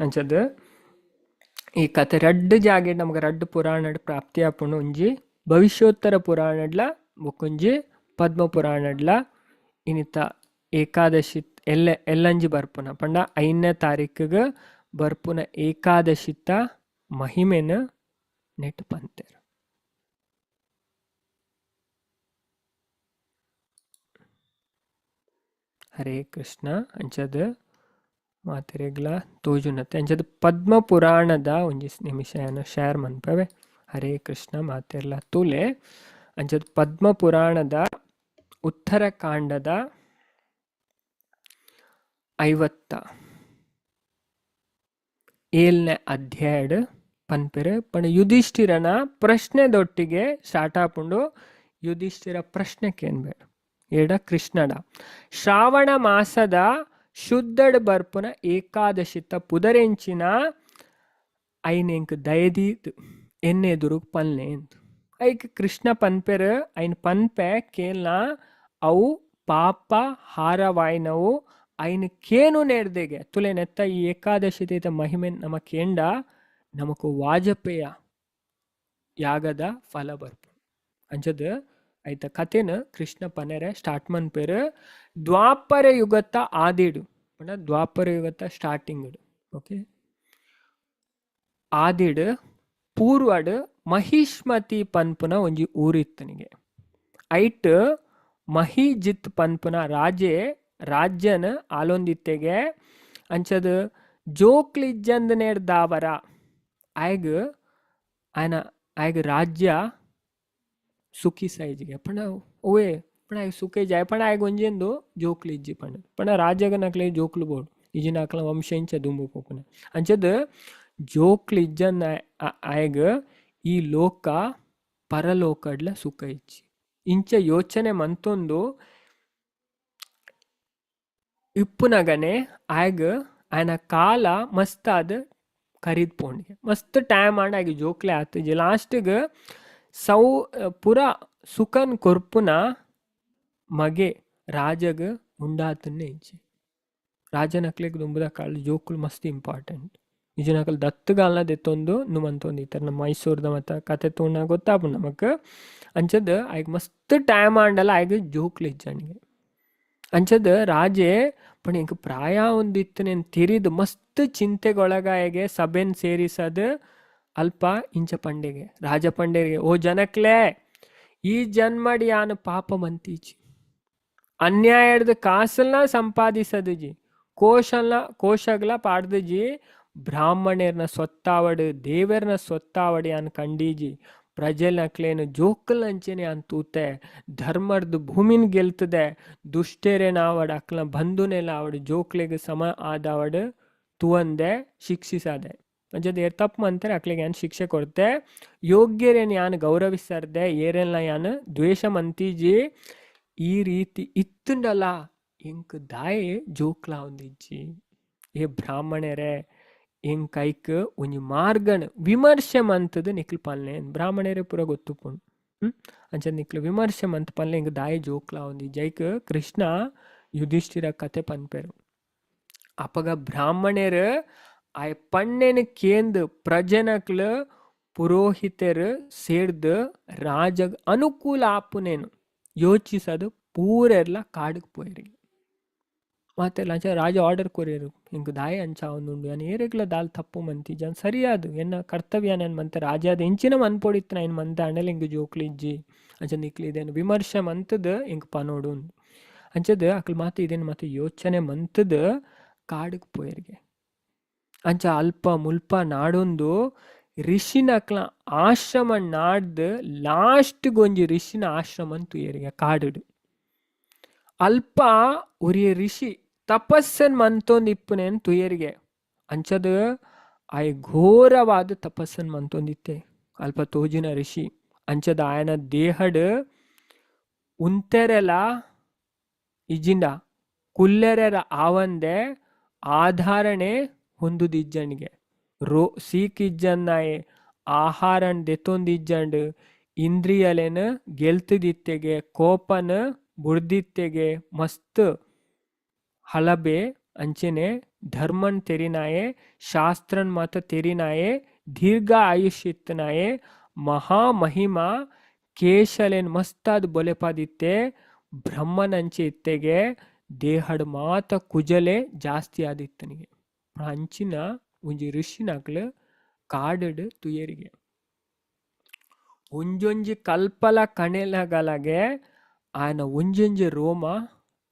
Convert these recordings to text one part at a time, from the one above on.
ಅಂಚದು ಈ ಕತೆ ರಡ್ಡ್ ಜಾಗೆ ನಮ್ಗೆ ರಡ್ಡ್ ಪುರಾಣಡ್ ಪ್ರಾಪ್ತಿ ಆಪುಂಡು ಒಂಜಿ ಭವಿಷ್ಯೋತ್ತರ ಪುರಾಣಡ್ಲ ಬೊಕೊಂಜಿ ಪದ್ಮ ಪುರಾಣಡ್ಲ, ಇನಿತ ಏಕಾದಶಿ ಎಲ್ಲ ಎಲ್ಲಂಜಿ ಬರ್ಪುನ. ಪಂಡ ಐದನೇ ತಾರೀಕಿಗೆ ಬರ್ಪುನ ಏಕಾದಶಿತ ಮಹಿಮೆನ ನೆಟ್ ಪಂತೆರ್. ಹರೇ ಕೃಷ್ಣ ಅಂಚದ. ಮಾತೆರೆಗ್ಲ ತೋಜುನತ್ತೆ. ಅಂಚದ ಪದ್ಮ ಪುರಾಣದ ಒಂಜಿ ನಿಮಿಷ ಏನು ಶೇರ್ ಮನ್ಪವೆ. ಹರೇ ಕೃಷ್ಣ ಮಾತೆರ್ಲ ತುಲೆ. ಅಂಚದ ಪದ್ಮ ಪುರಾಣದ ಉತ್ತರಕಾಂಡದ ಐವತ್ತ ಏಳನೇ ಅಧ್ಯಾಯಡ್ ಪನ್ಪೆರೆ. ಪಣ ಯುಧಿಷ್ಠಿರನ ಪ್ರಶ್ನೆದೊಟ್ಟಿಗೆ ಸ್ಟಾರ್ಟ್ ಆಪುಂಡು ಯುಧಿಷ್ಠಿರ ಪ್ರಶ್ನೆ ಕೇನ್ಬೇಡ ಏಡ ಕೃಷ್ಣಡ. ಶ್ರಾವಣ ಮಾಸದ ಶುದ್ಧಡ್ ಬರ್ಪುನ ಏಕಾದಶಿತ ಪುದರೆಂಚಿನ ಐನೆಂಕ್ ದಯದೀದ್, ಎನ್ನೆದುರು ಪನ್ಲೆ ಅಂತ ಐಕ್ ಕೃಷ್ಣ ಪನ್ಪೆರ್, ಐನ್ ಪನ್ಪೆ ಕೇಲ್ನ, ಅವು ಪಾಪ ಹಾರವಾಯ್ನವು, ಐನ್ ಕೇನು ನೆರ್ದೆಗೆ ತುಲೆ ನೆತ್ತ ಈ ಏಕಾದಶಿತ ಮಹಿಮೆ ನಮ ಕೇಂಡ ನಮಕು ವಾಜಪೇಯ ಯಾಗದ ಫಲ ಬರ್ಪು. ಅಂಚದ ಐತ ಕಥೆನ ಕೃಷ್ಣ ಪನೆರೆ ಸ್ಟಾರ್ಟ್ ಮನ್ಪೇರು ದ್ವಾಪರ ಯುಗತ್ತ ಆದಿಡು ದ್ವಾಪರ ಯುಗತ್ತ ಸ್ಟಾರ್ಟಿಂಗ್ ಓಕೆ ಆದಿಡ್, ಪೂರ್ವಡ್, ಮಹಿಷ್ಮತಿ ಪನ್ಪುನ ಒಂಜಿ ಊರಿತ್ತನಿಗೆ ಐಟ್, ಮಹಿಜಿತ್ ಪನ್ಪುನ ರಾಜೆ, ರಾಜ್ಯನ ಆಲೊಂದಿತ್ತೆಗೆ ಅಂಚದ ಜೋಕ್ಲಿಜ್ಜಂದ ನೇಡ್ ದಾವರ. ಆಯ್ಗ, ಆಯ್ನ, ಆಯ್ಗ ರಾಜ್ಯ ಸುಖಿ ಸೈಜ್ಗೆ. ಪಂಡ ಓಯೆ ಪಂಡ ಆಯ್ಗ ಸುಖೆ ಜಾಯ್ ಪಂಡ ಆಯ್ಗ ಒಂಜೆಂದು ಜೋಕ್ಲು ಇಜ್ಜಿ ಪಂಡ ಪಂಡ ರಾಜ್ಯಗ ನಕ್ಲೆ ಜೋಕ್ಲು ಬೋಡು ಇಜಿ ನಾಕ್ಲ ವಂಶ ಇಂಚ ದುಂಬು ಪೋಪುನ ಅಂಚದ ಜೋಕ್ಲು ಇಜ್ಜನ್ ಆಯ್ಗ ಈ ಲೋಕ ಪರಲೋಕಡ್ಲ ಸುಖ ಇಜ್ಜಿ ಇಂಚ ಯೋಚನೆ ಮಂತೊಂದು ಇಪ್ಪುನಗನೆ ಆಯ್ಗ ಆಯ್ನ ಕಾಲ ಮಸ್ತ್ ಮಸ್ತಾದ ಕರಿದ್ ಪೋಂಡಿಗೆ ಮಸ್ತ್ ಟೈಮ್ ಆಂಡ ಆಯ್ಗ ಜೋಕ್ಲೆ ಆತಜಿ ಲಾಸ್ಟ್ಗೆ ಸೌ ಪುರ ಸುಖನ್ ಕೊರ್ಪುನ ಮಗೆ ರಾಜಗ ಉಂಡಾತನ್ನೇ ಇಜ್ಜಿ ರಾಜನಕ್ಲೆಗ್ ದುಂಬುದ ಕಾಲ ಜೋಕುಲು ಮಸ್ತ್ ಇಂಪಾರ್ಟೆಂಟ್ ನಿಜನಕಲ್ ದತ್ತಗಾಲ್ನ ದೆತ್ತೊಂದು ನುಮಂತೊಂದು ಥರ ನಮ್ಮ ಮೈಸೂರ್ದ ಮತ್ತು ಕತೆ ತೋಣ ಗೊತ್ತಾಪು ನಮಕ್ ಅಂಚದ ಆಯ್ಕೆ ಮಸ್ತ್ ಟೈಮ್ ಆಂಡಲ ಆಯ್ಕೆ ಜೋಕ್ಲು ಇಜ್ಜಣಿಗೆ ಅಂಚದ ರಾಜೆ ಪಣ ಈಗ ಪ್ರಾಯ ಒಂದು ಇತ್ತನೇನು ತಿರಿದು ಮಸ್ತ್ ಚಿಂತೆಗೊಳಗಾಯಗೆ ಸಭೆನ್ ಸೇರಿಸದು ಅಲ್ಪ ಇಂಚ ಪಂಡೆಗೆ ರಾಜ ಪಂಡೆಗೆ ಓ ಜನಕ್ಲೆ ಈ ಜನ್ಮಡಿ ಯಾನು ಪಾಪ ಮಂತೀಜಿ ಅನ್ಯಾಯದ ಜಿ. ಸಂಪಾದಿಸದುಜಿ ಕೋಶಗಳ ಕೋಶಗ್ಲ ಪಾಡ್ದಜಿ ಬ್ರಾಹ್ಮಣರ್ನ ಸೊತ್ತಾವಡು ದೇವರನ್ನ ಸೊತ್ತಾವಡಿ ಅನ್ ಕಂಡೀಜಿ ಪ್ರಜೆನಕ್ಲೇನು ಜೋಕಲ್ ಅಂಚನೆ ಅಂತೂತೆ ಧರ್ಮರ್ದು ಭೂಮಿನ ಗೆಲ್ತದೆ. ದುಷ್ಟೇರೇನ ಆವಡ್ ಅಕ್ಲ ಬಂಧುನೆಲ್ಲ ಅವಡು ಜೋಕ್ಲೆಗ್ ಸಮ ಆದವಡು ತುವಂದೆ ಶಿಕ್ಷಿಸದೆ. ಅಂಜದ ಏರ್ ತಪ್ಪು ಅಂತಾರೆ ಅಕ್ಲಿಗೆ ಏನು ಶಿಕ್ಷೆ ಕೊಡ್ತೆ. ಯೋಗ್ಯರೇನು ಯಾನು ಗೌರವಿಸರ್ದೆ ಏರೆಲ್ಲ ಯಾನು ದ್ವೇಷ ಮಂತೀಜಿ ಈ ರೀತಿ ಇತ್ತುಂಡಲ್ಲ ಇಂಕ್ ದಾಯೆ ಜೋಕ್ಲ ಒಂದಿಜ್ಜಿ. ಏ ಬ್ರಾಹ್ಮಣರೇ ಇಂಕ್ ಕೈಕ್ ಒಂಜಿ ಮಾರ್ಗನ್ ವಿಮರ್ಶೆ ಮಂತದ ನಿಕ್ಲು ಪಲ್ಲೆ ಬ್ರಾಹ್ಮಣರೇ ಪೂರ ಗೊತ್ತುಪುಂಡು ಹ್ಮ್? ಅಂಚ ನಿಕ್ಲು ವಿಮರ್ಶೆ ಮಂತ್ ಪಲ್ಲೆ ಇಂಕ್ ದಾಯೆ ಜೋಕ್ಲ ಒಂದಿ ಜೈಕ್ ಕೃಷ್ಣ ಯುಧಿಷ್ಠಿರ ಕತೆ ಪನ್ಪೆರು. ಅಪಗ ಬ್ರಾಹ್ಮಣರು ಆಯ್ ಪಣ್ಣೆನ ಕೇಂದ್ ಪ್ರಜನಕ್ಲ ಪುರೋಹಿತರು ಸೇರ್ದು ರಾಜ ಅನುಕೂಲ ಆಪುನೇನು. ಯೋಚಿಸದು ಪೂರೆರ್ಲ ಕಾಡಿಗೆ ಪೋಯ್ರಿ. ಮತ್ತೆ ಲಂಚ ರಾಜ ಆರ್ಡರ್ ಕೊರಿಯರು, ಹಿಂಗೆ ದಾಯ ಅಂಚ ಅವನುಂಡು ಅನ್ ಏರೆಗ್ಲ ದಾಲ್ ತಪ್ಪು ಮಂತಿ, ಜನ ಸರಿಯಾದು ಎನ್ನ ಕರ್ತವ್ಯ ಮಂತೆ ಮಂತ ರಾಜಾದ ಎಂಚಿನ ಮನ್ಪೊಡಿತ್ತು ನಾನು ಮಂತ, ಅಣ್ಣಲ್ ಹಿಂಗೆ ಜೋಕ್ಲಿಜ್ಜಿ ಅಂಚ ನಿಕ್ಲಿದೇನು ವಿಮರ್ಶೆ ಮಂತದ ಹಿಂಗೆ ಪನೋಡು ಅಂಚದ ಅಕ್ಲ್ ಮಾತು ಇದೇನು ಮತ್ತೆ ಯೋಚನೆ ಮಂತದ, ಕಾಡಿಗೆ ಪೋಯರಿಗೆ. ಅಂಚ ಅಲ್ಪ ಮುಲ್ಪ ನಾಡೊಂದು ರಿಷಿನ ಅಕ್ಲ ಆಶ್ರಮ ನಾಡ್ದು ಲಾಸ್ಟ್ ಗೊಂಜಿ ರಿಷಿನ ಆಶ್ರಮ ತುಯರಿಗೆ ಕಾಡು ಅಲ್ಪ ಒರಿಯ ರಿಷಿ ತಪಸ್ಸನ್ ಮಂತೊಂದು ಇಪ್ಪುನೇನ್ ತುಯರಿಗೆ ಅಂಚದ ಆಯ್ ಘೋರವಾದ ತಪಸ್ಸನ್ ಮಂತೊಂದಿತ್ತೆ ಅಲ್ಪ ತೋಜಿನ ಋಷಿ ಅಂಚದ ಆಯನ ದೇಹಡ್ ಉಂತೆರೆಲ ಇಜಿಂಡ ಕುಲ್ಲೆರೆರ ಆವಂದೆ ಆಧಾರಣೆ ಹೊಂದುದಿಜ್ಜನಿಗೆ ರೋ, ಸೀಕಿಜ್ಜನ್ನಾಯೆ, ಆಹಾರನ್ ದೆತ್ತೊಂದಿಜ್ಜಂಡ್ ಇಂದ್ರಿಯಲೆನ್ ಗೆಲ್ತದಿತ್ತೆಗೆ, ಕೋಪನ ಬುಡ್ದಿತ್ತೆಗೆ ಮಸ್ತ್ ಹಲಬೆ ಅಂಚನೆ ಧರ್ಮನ್ ತೆರಿನಾಯೆ, ಶಾಸ್ತ್ರನ್ ಮತ ತೆರಿನಾಯೆ, ದೀರ್ಘ ಆಯುಷ್ಯತ್ನಾಯೆ ಮಹಾಮಹಿಮಾ ಕೇಶಲೆನ್ ಮಸ್ತಾದ್ ಬೊಲೆಪಾದಿತ್ತೆ ಬ್ರಹ್ಮನಂಚೆ ಇತ್ತೆಗೆ ದೇಹಡ್ ಮಾತ ಕುಜಲೆ ಜಾಸ್ತಿ ಆದಿತ್ತನಿಗೆ. ಅಂಚಿನ ಒಂಜಿ ಋಷಿನಕ್ಲ್ ಕಾಡಡ್ ತುಯರಿಗೆ. ಒಂಜೊಂಜಿ ಕಲ್ಪಲ ಕಣೆಲಗಲಗೆ ಆಯನ ಒಂಜೊಂಜಿ ರೋಮ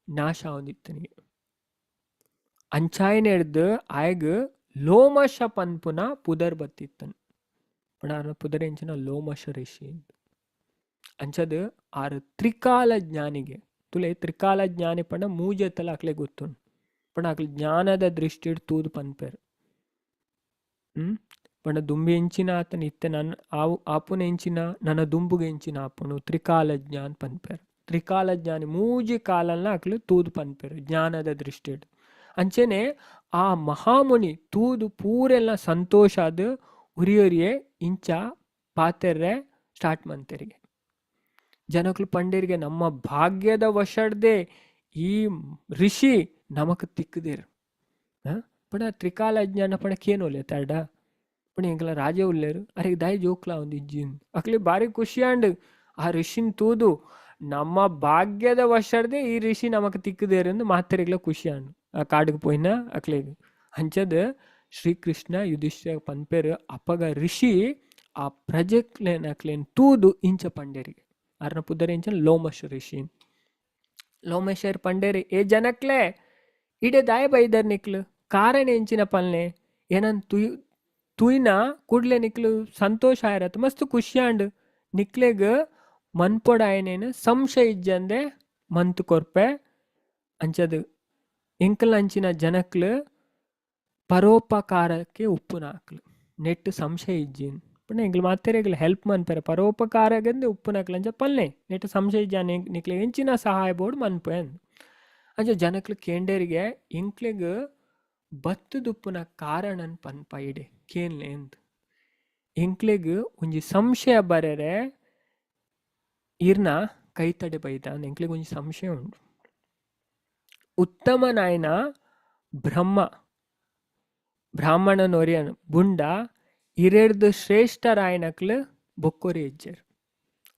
ನಾಶ ಹೊಂದಿತ್ತನಿಗೆ ಅಂಚಾಯನ ಹಿಡ್ದು ಆಯ್ಗ ಲೋಮಶ ಪನ್ಪುನ ಪುದರ್ ಬತ್ತಿತ್ತನ್. ಆರ್ನ ಪುದರ್ ಎಂಚಿನ ಲೋಮಶ ಋಷಿ ಅಂಚದ ಆರ್ ತ್ರಿಕಾಲ ಜ್ಞಾನಿಗೆ, ತುಲೆ ತ್ರಿಕಾಲ ಜ್ಞಾನಿ ಪಂಡ ಮೂಜೆತ್ತಲ ಅಕ್ಲೆ ಗೊತ್ತುಂಡು ಪಂಡ ಅಕ್ಲೆ ಜ್ಞಾನದ ದೃಷ್ಟಿಡ್ ತೂದು ಪನ್ಪೆರ್. ಪಂಡ ದುಂಬಿ ಎಂಚಿನ ಆತನ ಇತ್ತೆ ನನ್ನ, ಆವು, ಆಪುನ ಎಂಚಿನ ನನ್ನ ದುಂಬುಗೆ ಎಂಚಿನ ಆಪುನು ತ್ರಿಕಾಲ ಜ್ಞಾನ ಪನ್ಪೆರ್. ತ್ರಿಕಾಲ ಜ್ಞಾನಿ, ಮೂಜಿ ಕಾಲನ್ನ ಅಕ್ಲು ತೂದು ಪನ್ಪೇರು, ಜ್ಞಾನದ ದೃಷ್ಟಿ ಅಂಚೆನೆ ಆ ಮಹಾಮುನಿ ತೂದು ಪೂರೆಲ್ಲ ಸಂತೋಷ ಅದ ಉರಿಯೋರಿಯೇ ಇಂಚ ಪಾತೆರ್ರೆ ಸ್ಟಾರ್ಟ್ ಮಂತೆರಿಗೆ. ಜನಕ್ಲು ಪಂಡೇರಿಗೆ ನಮ್ಮ ಭಾಗ್ಯದ ವಶಡ್ದೆ ಈ ಋಷಿ ನಮಕ್ ತಿಕ್ಕದೇರು. ಪಣ ತ್ರಿಕಾಲ ಜ್ಞಾನ ಪಣ ಕೇನೋಲೆ ತಡ ಪಣ ಎಂಕಲ ರಾಜ ಉಲ್ಲೇರು ಅರೆ ದಾಯಿ ಜೋಕ್ಲಾ ಒಂದು ಇಜ್ಜಿನ್ ಅಕ್ಲಿ ಬಾರಿ ಖುಷಿ ಅಂಡ್ ಆ ಋಷಿನ್ ತೂದು ನಮ್ಮ ಭಾಗ್ಯದ ವಶಡ್ದೆ ಈ ಋಷಿ ನಮಕ್ ತಿಕ್ಕದೇರು ಎಂದು ಮಾತರಿಗ್ಲ ಖುಷಿ ಅಂಡು ಆ ಕಾಡಿಗೆ ಪೋಯಿನ ಅಕ್ಲೆಗ್ ಅಂಚದ ಶ್ರೀಕೃಷ್ಣ ಯುಧಿಷ್ಠಿರ ಪನ್ಪೇರು ಅಪಗ ಋಷಿ ಆ ಪ್ರಜೆಕ್ಲೇನ್ ಅಕ್ಲೇನ್ ತೂದು ಇಂಚ ಪಂಡೇರಿಗೆ ಅರ್ನ ಪುದರ್ ಇಂಚ ಲೋಮಶ ಋಷಿ ಲೋಮೇಶ್ವರ್ ಪಂಡೇರಿ ఏ జనక్లే ఇడే దాయ బైదర్ నిక్లు ಕಾರಣ ಪಲ್ನೆ ಏನನ್ ತುಯ್, ತುಯ್ನ ಕೂಡ್ಲೆ ನಿಕ್ಲು ಸಂತೋಷ ಆಯಿರತ್ತೆ ಮಸ್ತ್ ಖುಷಿಯಾಂಡ್ ನಿಕ್ಲೆಗ್ ಮನ್ಪೊಡ ಆಯ್ನೇನು ಸಂಶಯ ಇಜ್ಜಂದೆ ಮಂತ್ ಕೊರ್ಪೆ. ಅಂಚದು ಎಂಕಲ್ ಅಂಚಿನ ಜನಕ್ಲು ಪರೋಪಕಾರಕ್ಕೆ ಉಪ್ಪು ನಾಕ್ಲು. ನೆಟ್ಟು ಸಂಶಯ ಇಜ್ಜಿನ್ ಪುಣ್ಣ ಎಂಗ್ಲು ಮಾತೇರೆಗ್ಲು ಹೆಲ್ಪ್ ಮನ್ಪೆರೆ. ಪರೋಪಕಾರಗಂದು ಉಪ್ಪು ನಾಕ್ಲು ಅಂಚ ಪಲ್ನೆ. ನೆಟ್ಟು ಸಂಶಯ ಇಜ್ಜಾನೆ ನಿಕ್ಲೆ ಎಂಚಿನ ಸಹಾಯ ಬೋರ್ಡ್ ಮನ್ಪೆ ಅಂದ್. ಅಂಚ ಜನಕ್ಲು ಕೇಂಡೇರಿಗೆ ಎಂಕ್ಲೆಗ್ ಬತ್ತುದುಪ್ಪುನ ಕಾರಣನ್ ಪನ್ಪ ಇಡೆ ಕೇನ್ಲೆ ಅಂದ್ ಎಂಕ್ಲೆಗ್ ಒಂಜಿ ಸಂಶಯ ಬರೆರೆ ಇರ್ನ ಕೈತಡೆ ಬೈದ ಅಂತ ಎಂಕ್ಲೆಗ್ ಒಂಜಿ ಸಂಶಯ ಉಂಡು. ಉತ್ತಮ ನಾಯನ ಬ್ರಹ್ಮ, ಬ್ರಾಹ್ಮಣನೊರಿಯನ್ ಬುಂಡ ಇರೆಡ್ದು ಶ್ರೇಷ್ಠರಾಯನಕ್ಲು ಬೊಕ್ಕೊರಿ ಇಜ್ಜೆರ್.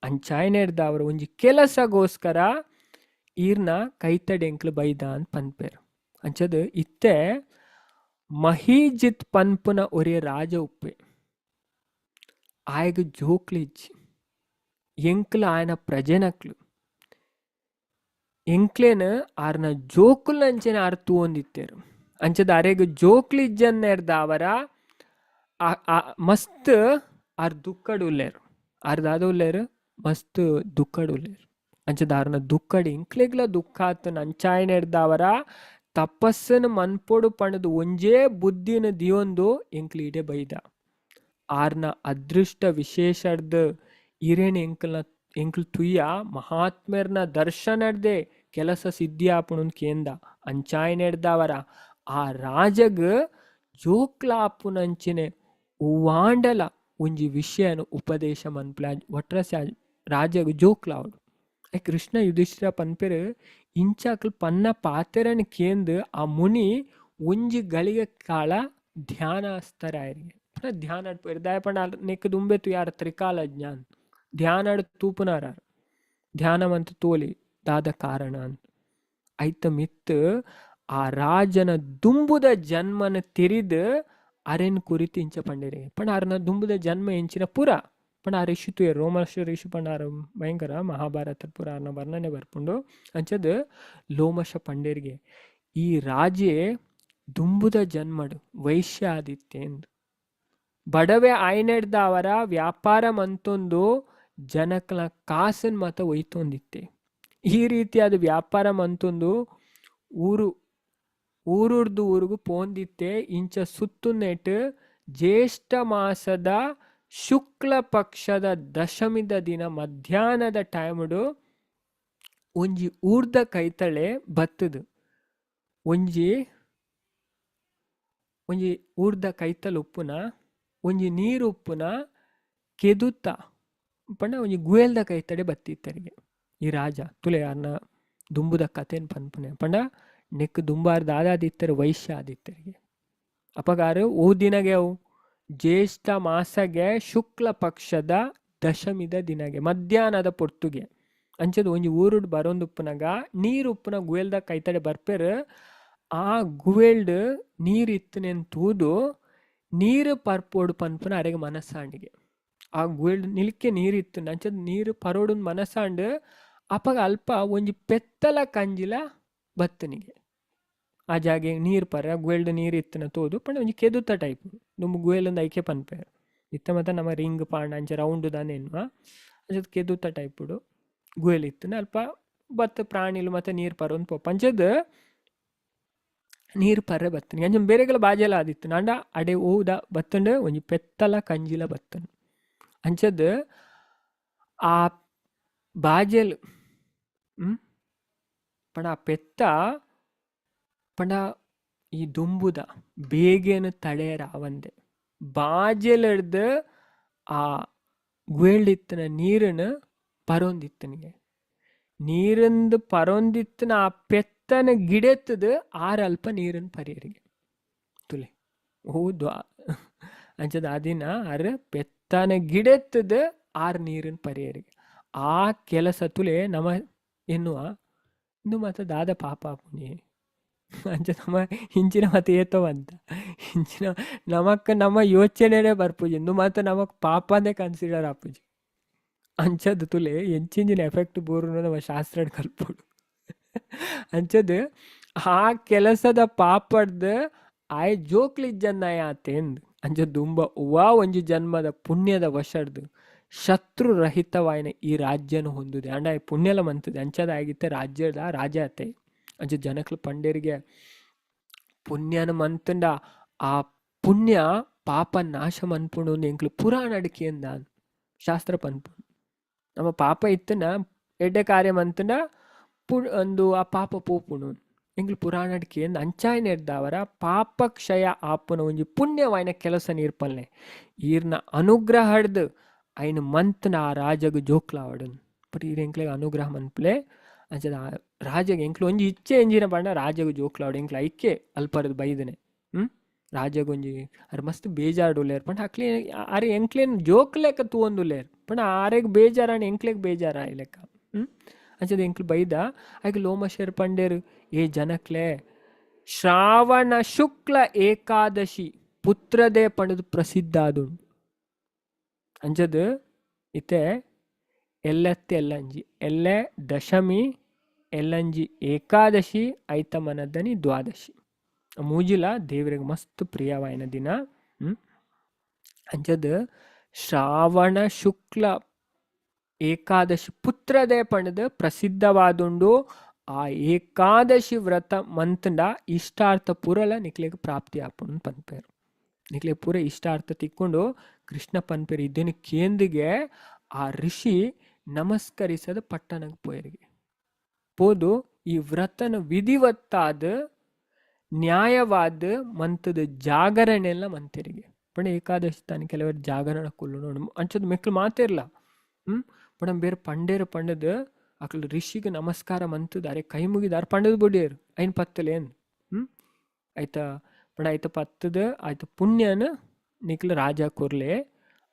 ಅಂಚಾಯನೆರ್ದ ಅವರು ಒಂಜಿ ಕೆಲಸಗೋಸ್ಕರ ಈರ್ನ ಕೈತಡೆಂಕ್ಲು ಬೈದ ಅಂತ ಪನ್ಪೇರು. ಅಂಚದು ಇತ್ತೆ ಮಹೀಜಿತ್ ಪನ್ಪುನ ಒರಿಯ ರಾಜ ಉಪ್ಪೆ ಆಯ್ಗ ಜೋಕ್ಲಿಜ್ಜಿ ಎಂಕ್ಲು ఆయన ಪ್ರಜೆನಕ್ಲು ಎಂಕ್ಲೇನ್ ಆರ್ನ ಜೋಕುಲ್ ಅಂಚೆನ ಆರ್ ತೂವೊಂದಿತ್ತೇರು ಅಂಚದ ಅರೆಗ್ ಜೋಕ್ಲಿಜ್ಜನ್ನೆರ್ದ ಅವರ ಮಸ್ತ್ ಆರ್ ದುಕ್ಕಡ್ ಉಲ್ಲೇರು ಆರ್ ದಾದ ಉಲ್ಲೇರು ಮಸ್ತ್ ದುಕ್ಕಡ್ ಉಲ್ಲೇರು ಅಂಚದ ಆರ್ನ ದುಕ್ಕಡ್ ಇಂಕ್ಲೆಗ್ಲ ದುಃಖ ಆತನ ಅಂಚಾಯ್ನೆರ್ದ ಅವರ ತಪಸ್ಸನ್ ಮನ್ಪೊಡು ಪಣದು ಒಂಜೇ ಬುದ್ಧಿನ ದಿಯೊಂದು ಎಂಕ್ಲೀಡೆ ಬೈದ. ಆರ್ನ ಅದೃಷ್ಟ ವಿಶೇಷರ್ದ ಇರೇನ್ ಎಂಕ್ಲ ಎಂಕ್ಲ್ ತುಯ್ಯ ಮಹಾತ್ಮೆರ್ನ ದರ್ಶನಡ್ದೆ ಕೆಲಸ ಸಿದ್ಧಿ ಕೇಂದ. ಅಂಚಾಯ್ನೆಡ್ದವರ ಆ ರಾಜಗ್ ಜೋಕ್ಲಾಪುನಂಚಿನೆ ವಾಂಡಲ ಉವಾಂಡಲ ಒಂಜಿ ವಿಷಯನು ಉಪದೇಶ ಮನ್ಪುಲ ಒಟ್ರಸ ರಾಜಗ್ ಜೋಕ್ಲ ಅವಡು ಕೃಷ್ಣ ಯುಧಿಷ್ಠಿರ ಪನ್ಪೆರ್ ಇಂಚಾಕ್ಲ್ ಪನ್ನ ಪಾತೆರನ್ ಕೇಂದ್ ಆ ಮುನಿ ಒಂಜಿ ಗಳಿಗೆ ಕಾಲ ಧ್ಯಾನ ಹಸ್ತರಾಯರಿಗೆ ಧ್ಯಾನ ಅಡ್ಪೇರು ದಯಪಂಡ ನೆಕ್ ದುಂಬೆತು ಯಾರ ತ್ರಿಕಾಲ ಜ್ಞಾನ್. ಧ್ಯಾನ ತೂಪುನಾರ ಧ್ಯಾನವಂತ ತೋಲಿ ದಾದ ಕಾರಣ ಅಂತ ಐತ ಮಿತ್ ಆ ರಾಜನ ದುಂಬುದ ಜನ್ಮನ ತೆರಿದ್ ಅರೆನ್ ಕುರಿತು ಇಂಚ ಪಂಡಿರಿ. ಪಂಡ ಅರ್ನ ದುಂಬುದ ಜನ್ಮ ಎಂಚಿನ ಪುರ. ಪಂಡ ಆ ಋಷಿ ತುಯ ರೋಮರ್ಷ ಋಷಿ ಪಂಡ ಆರ ಭಯಂಕರ ಮಹಾಭಾರತ ಪುರ ಅರ್ನ ವರ್ಣನೆ ಬರ್ಪುಂಡು. ಅಂಚದ್ ಲೋಮಶ ಪಂಡೇರಿಗೆ ಈ ರಾಜೇ ದುಂಬುದ ಜನ್ಮಡು ವೈಶ್ಯ ಆದಿತ್ಯ ಎಂದು. ಬಡವೆ ಆಯ್ನೆಡ್ದ ಅವರ ವ್ಯಾಪಾರ ಮಂತೊಂದು ಜನಕ್ಲ ಕಾಸನ್ ಮತ ಒಯ್ತೊಂದಿತ್ತೆ. ಈ ರೀತಿಯಾದ ವ್ಯಾಪಾರ ಮಂತೊಂದು ಊರು, ಊರುರ್ದು ಊರಿಗೂ ಪೋಂದಿತ್ತೆ. ಇಂಚ ಸುತ್ತು ನೆಟ್ಟು ಜ್ಯೇಷ್ಠ ಮಾಸದ ಶುಕ್ಲ ಪಕ್ಷದ ದಶಮಿದ ದಿನ ಮಧ್ಯಾಹ್ನದ ಟೈಮ್ಡು ಒಂಜಿ ಊರ್ದ ಕೈತಳೆ ಬತ್ತದು. ಒಂಜಿ ಒಂಜಿ ಊರ್ದ ಕೈತಲ್ ಉಪ್ಪುನ, ಒಂಜಿ ನೀರು ಉಪ್ಪುನ ಕೆದುತ್ತ ಪಂಡ ಒಂಜಿ ಗುಯಲ್ದ ಕೈತಡೆ ಬತ್ತಿತ್ತರಿಗೆ ಈ ರಾಜ ತುಲೆ ಅನ್ನ ದುಂಬುದ ಕಥೆನ್ ಪನ್ಪುನೆ. ಪಂಡ ನೆಕ್ ದುಂಬಾರ್ ದಾದಾದಿತ್ತರ ವೈಶ್ಯ ಆದಿತ್ತರಿಗೆ. ಅಪಗಾರ ಓ ದಿನಗೆ ಅವು? ಜ್ಯೇಷ್ಠ ಮಾಸಗೆ ಶುಕ್ಲ ಪಕ್ಷದ ದಶಮಿದ ದಿನಗೆ, ಮಧ್ಯಾಹ್ನದ ಪೊರ್ತುಗೆ. ಅಂಚದ ಒಂಜಿ ಊರುಡ್ ಬರೋಂದುಪ್ಪುನಗ ನೀರು ಉಪ್ಪುನ ಗುವೆಲ್ದ ಕೈತಡೆ ಬರ್ಪೆರ್, ಆ ಗುವೆಲ್ಡ್ ನೀರು ಇತ್ತನೆ ತೂದು ನೀರು ಪರ್ಪೋಡು ಪನ್ಪುನ ಅರೆಗೆ ಮನಸ್ಸಾಂಡಿಗೆ. ಆ ಗುವೆಲ್ಡ್ ನಿಲ್ಕೆ ನೀರು ಇತ್ತು ಅಂಚದ ನೀರು ಪರೋಡು ಮನಸ್ಸಾಂಡ್ ಅಪಗ ಅಲ್ಪ ಒಂಜಿ ಪೆತ್ತಲ ಕಂಜಿಲ ಬತ್ತನಿಗೆ. ಆ ಜಾಗೆ ನೀರು ಪರ ಗುವೆಲ್ಡ್ ನೀರು ಇತ್ತನ ತೋದು ಪಂಡ ಒಂಜಿ ಕೆದುತ್ತ ಟೈಪ್. ದುಂಬು ಗುವೆಲಂದ ಐಕೆ ಪನ್ಪೆರ್ ಇತ್ತ ಮಾತ ನಮ ರಿಂಗ್ ಪಾಂಡ ಅಂಚ ರೌಂಡ್ ದಾನೆನ್ವ ಅಂಚದ ಕೆದುತ್ತ ಟೈಪುಡು ಗುವೆಲ್ ಇತ್ತನ ಅಲ್ಪ ಬತ್ತ ಪ್ರಾಣಿಲು ಮತ್ತೆ ನೀರು ಪರೊಂದು ಪೋಪ. ಪಂಚದ ನೀರು ಪರ್ರೆ ಬತ್ತನಿ. ಅಂಚ ಬೇರೆಗಳ ಬಾಜೆಲ ಆದಿತ್ತು. ನಾಂಡ ಅಡೆ ಓದ ಬತ್ತಂಡ ಒಂಜಿ ಪೆತ್ತಲ ಕಂಜಿಲ ಬತ್ತನು. ಅಂಚದ ಆ ಬಾಜೆಲ್, ಹ್ಮ್? ಪಂಡ ಆ ಪೆತ್ತ, ಪಂಡ ಈ ದುಂಬುದ ಬೇಗೇನು ತಡೆಯರ ರಾವಂದೆ ಬಾಜೆಲಡ್ದು ಆ ಗುಳ್ಳಿತ್ತನ ನೀರನ್ನು ಪರೊಂದಿತ್ತನಿಗೆ. ನೀರಿಂದು ಪರೊಂದಿತ್ತನ ಆ ಪೆತ್ತನ ಗಿಡೆತ್ತದ ಆರ್ ಅಲ್ಪ ನೀರನ್ನು ಪರಿಯರಿಗೆ. ತುಲೆ ಹೌದು ಅಂಚದ ಅದಿನ ಅರ ಪೆತ್ತನ ಗಿಡೆತ್ತದ ಆರು ನೀರನ್ನು ಪರಿಯರಿಗೆ. ಆ ಕೆಲಸ ತುಲೆ ನಮ ಎನ್ನುವ ಇಂದು ಮಾತ ದಾದ ಪಾಪ ಪುಣ್ಯ ಅಂಚ ನಮ್ಮ ಹಿಂಚಿನ ಮತ ಏತವಂತ ಹಿಂಚಿನ ನಮಕ್ ನಮ್ಮ ಯೋಚನೆನೇ ಬರ್ಪುಜಿ ಇಂದು ಮಾತ್ರ ನಮಕ್ ಪಾಪನೇ ಕನ್ಸಿಡರ್ ಆಪುಜಿ ಅಂಚದ್ ತುಲೆ ಎಂಚಿಂಚಿನ ಎಫೆಕ್ಟ್ ಬೋರು ನಮ್ಮ ಶಾಸ್ತ್ರಡ್ ಕಲ್ಪುಡು. ಅಂಚದ್ ಆ ಕೆಲಸದ ಪಾಪಡ್ದು ಆಯ್ ಜೋಕ್ಲಿಜ್ಜನ್ನಾಯ ಆತೇಂದು. ಅಂಚ ದುಂಬ ವಾ ಒಂಜಿ ಜನ್ಮದ ಪುಣ್ಯದ ವಶಡ್ದು. ಶತ್ರು ರಹಿತವಾಯಿನ ಈ ರಾಜ್ಯನ ಹೊಂದುದೆ. ಅಂಡ ಪುಣ್ಯಲ ಮಂತದೆ. ಅಂಚದ ಆಗಿತ್ತೆ ರಾಜ್ಯದ ರಾಜ ಆತೆ. ಅಂಚ ಜನಕ್ಲು ಪಂಡೇರಿಗೆ ಪುಣ್ಯನ ಮಂತಂಡ, ಆ ಪುಣ್ಯ ಪಾಪ ನಾಶ ಮನ್ಪುಂಡು ಎಂಕ್ಲು ಪುರಾಣ ಅಡಿಕೆಯಿಂದ ಶಾಸ್ತ್ರ ಪನ್ಪುಂಡು. ನಮ್ಮ ಪಾಪ ಇತ್ತನ ಎಡ್ಡೆ ಕಾರ್ಯ ಮಂತಂಡ ಪು ಒಂದು ಆ ಪಾಪ ಪೋಪುಂಡು. ಎಂಕ್ಲು ಪುರಾಣ ಅಡಿಕೆಯಿಂದ ಅಂಚಾಯ್ನ ಇರ್ದವರ ಪಾಪ ಕ್ಷಯ ಆಪುನ ಒಂಜಿ ಪುಣ್ಯವಾಯ್ನ ಕೆಲಸ ನೀರ್ಪಲ್ನೆ. ಈರ್ನ ಅನುಗ್ರಹ ಹಿಡ್ದು ಐನ ಮಂತ್ನ ಆ ರಾಜಗ್ ಜೋಕ್ಲಾವಡನ್ ಬಟ್ ಈರ್ ಎಂಕ್ಲೆಗ್ ಅನುಗ್ರಹ ಮನ್ಪಲೆ ಅಂಚದ ರಾಜಗೆ ಎಂಕ್ಲು ಒಂಜಿ ಇಚ್ಛೆ ಎಂಜಿನ ಪಂಡ ರಾಜಗ್ ಜೋಕ್ಲಾವಡ್ ಎಂಕ್ಲ ಐಕೆ ಅಲ್ಪರದು ಬೈದನೆ. ಹ್ಮ್? ರಾಜಗ್ ಒಂಜಿ ಅರ್ ಮಸ್ತ್ ಬೇಜಾರುಲೇರ್ ಪಂಡ ಅಕ್ಲೆ ಅರೆ ಎಂಕ್ಲೇನ್ ಜೋಕ್ ಲೆಕ್ಕ ತೂವೊಂದುಲ್ಲೇರ್ ಪಂಡ ಆರೆಗ್ ಬೇಜಾರಾಣ, ಎಂಕ್ಲೆಗ್ ಬೇಜಾರ ಲೆಕ್ಕ. ಹ್ಮ್? ಅಂಚದ ಎಂಕ್ಲು ಬೈದ, ಆಯ್ಕೆ ಲೋಮಶೇರ್ ಪಂಡೇರು, ಏ ಜನಕ್ಲೆ, ಶ್ರಾವಣ ಶುಕ್ಲ ಏಕಾದಶಿ ಪುತ್ರದೇ ಪಂಡದು ಪ್ರಸಿದ್ಧ ಆದುಂಡು ಅಂಜದ ಇತ್ತೆ, ಎಲ್ಲತ್ತೆ ಎಲ್ಲಂಜಿ, ಎಲ್ಲೆ ದಶಮಿ ಎಲ್ಲಂಜಿ ಏಕಾದಶಿ ಐತಮನದನಿ ದ್ವಾದಶಿ. ಮೂಜಿಲ ದೇವರಿಗೆ ಮಸ್ತ್ ಪ್ರಿಯವಾಯಿನ ದಿನ, ಹ್ಮ್? ಅಂಚದ ಶ್ರಾವಣ ಶುಕ್ಲ ಏಕಾದಶಿ ಪುತ್ರದೇ ಪಣದ ಪ್ರಸಿದ್ಧವಾದುಂಡು ಆ ಏಕಾದಶಿ ವ್ರತ ಮಂತಂಡ ಇಷ್ಟಾರ್ಥ ಪುರಲ ನಿಕ್ಲೆಗ್ ಪ್ರಾಪ್ತಿ ಆಪಣ್ ಪನ್ಪೇರು. ನಿಕ್ಲೆ ಪೂರ ಇಷ್ಟಾರ್ಥ ತಿಕ್ಕೊಂಡು ಕೃಷ್ಣ ಪನ್ಪೇರು ಇದನ್ನು ಕೇಂದ್ರಿಗೆ ಆ ಋಷಿ ನಮಸ್ಕರಿಸದ ಪಟ್ಟಣಕ್ಕೆ ಪೋಯರಿಗೆ. ಪೋದು ಈ ವ್ರತನ ವಿಧಿವತ್ತಾದ ನ್ಯಾಯವಾದ ಮಂತದ ಜಾಗರಣೆ ಎಲ್ಲ ಮಂತಿರಿಗೆ ಪಣ ಏಕಾದಶಿ ತಾನು ಕೆಲವರು ಜಾಗರಣ ಕುಲ್ಲು ನೋಡು ಅಂಚದು ಮೆಕ್ಳು ಮಾತಿರ್ಲ ಹ್ಮ್ ಪಣ ಬೇರೆ ಪಂಡೇರ ಪಂಡದ ಅಕ್ಲು ಋಷಿಗೆ ನಮಸ್ಕಾರ ಮಂತದಾರೆ ಕೈ ಮುಗಿದಾರ ಪಂಡದ ಬುಡಿಯರು ಐನ್ ಪತ್ತಲೇನ್ ಹ್ಮ್ ಆಯ್ತಾ ಪಣ ಆಯ್ತ ಪತ್ತದ ಆಯ್ತ ಪುಣ್ಯನ ನಿಕ್ಲ ರಾಜ ಕೊರ್ಲೆ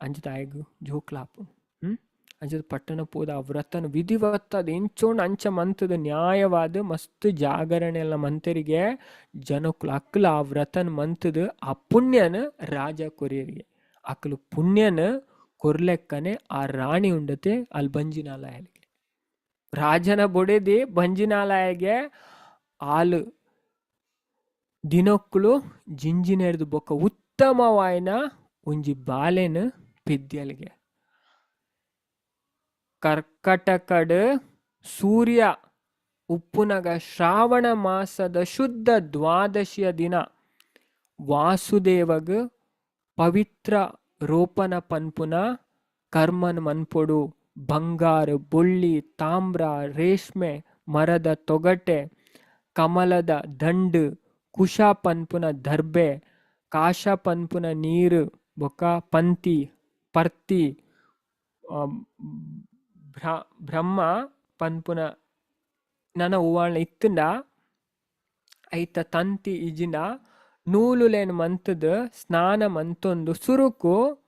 ಅಂಜದ ಆಯ್ಗು ಜೋಕ್ಲಾಪು ಅಂಚದ ಪಟ್ಟಣ ಪೋದ ಆ ವ್ರತನ ವಿಧಿವತ್ತದ ಎಂಚೋಣ ಅಂಚ ಮಂತದ ನ್ಯಾಯವಾದ ಮಸ್ತ್ ಜಾಗರಣೆ ಎಲ್ಲ ಮಂತರಿಗೆ. ಜನಕ್ಕಲು ಅಕ್ಲ ಆ ವ್ರತನ ಮಂತದ ಆ ಪುಣ್ಯನ ರಾಜ ಕೊರಿಯರಿಗೆ. ಅಕ್ಲು ಪುಣ್ಯನ ಕೊರ್ಲೆಕ್ಕನೆ ಆ ರಾಣಿ ಉಂಡತೆ ಅಲ್ಲಿ ಬಂಜಿನಾಲಯಗೆ ರಾಜನ ಬೊಡೆದಿ ಬಂಜಿನಾಲಯಗೆ ಆಲು ದಿನಕ್ಕುಲು ಜಿಂಜಿನೆರ್ದು ಬೊಕ್ಕ ಉತ್ತಮವಾಯಿನ ಒಂಜಿ ಬಾಲೆನ ಪೆದ್ಯಲ್ಗೆ. ಕರ್ಕಟಕಡ್ ಸೂರ್ಯ ಉಪ್ಪುನಗ ಶ್ರಾವಣ ಮಾಸದ ಶುದ್ಧ ದ್ವಾದಶಿಯ ದಿನ. ವಾಸುದೇವಗ್ ಪವಿತ್ರ ರೋಪನ ಪನ್ಪುನ ಕರ್ಮನ್ ಮನ್ಪೊಡು ಬಂಗಾರ, ಬುಳ್ಳಿ, ತಾಮ್ರ, ರೇಷ್ಮೆ, ಮರದ ತೊಗಟೆ, ಕಮಲದ ದಂಡು, ಕುಶ ಪನ್ಪುನ ದರ್ಬೆ, ಕಾಶ ಪನ್ಪುನ ನೀರು, ಬೊಕ ಪಂತಿ, ಪರ್ತಿ ಬ್ರ- ಬ್ರಹ್ಮ ಪನ್ಪುನ ನನ ಹೂವಾಳ ಇತ್ತಂಡ, ಐತ ತಂತಿ ಇಜಿಂಡ ನೂಲು ಲೇನ್ ಮಂತದ, ಸ್ನಾನ ಮಂತೊಂದು ಸುರುಕು,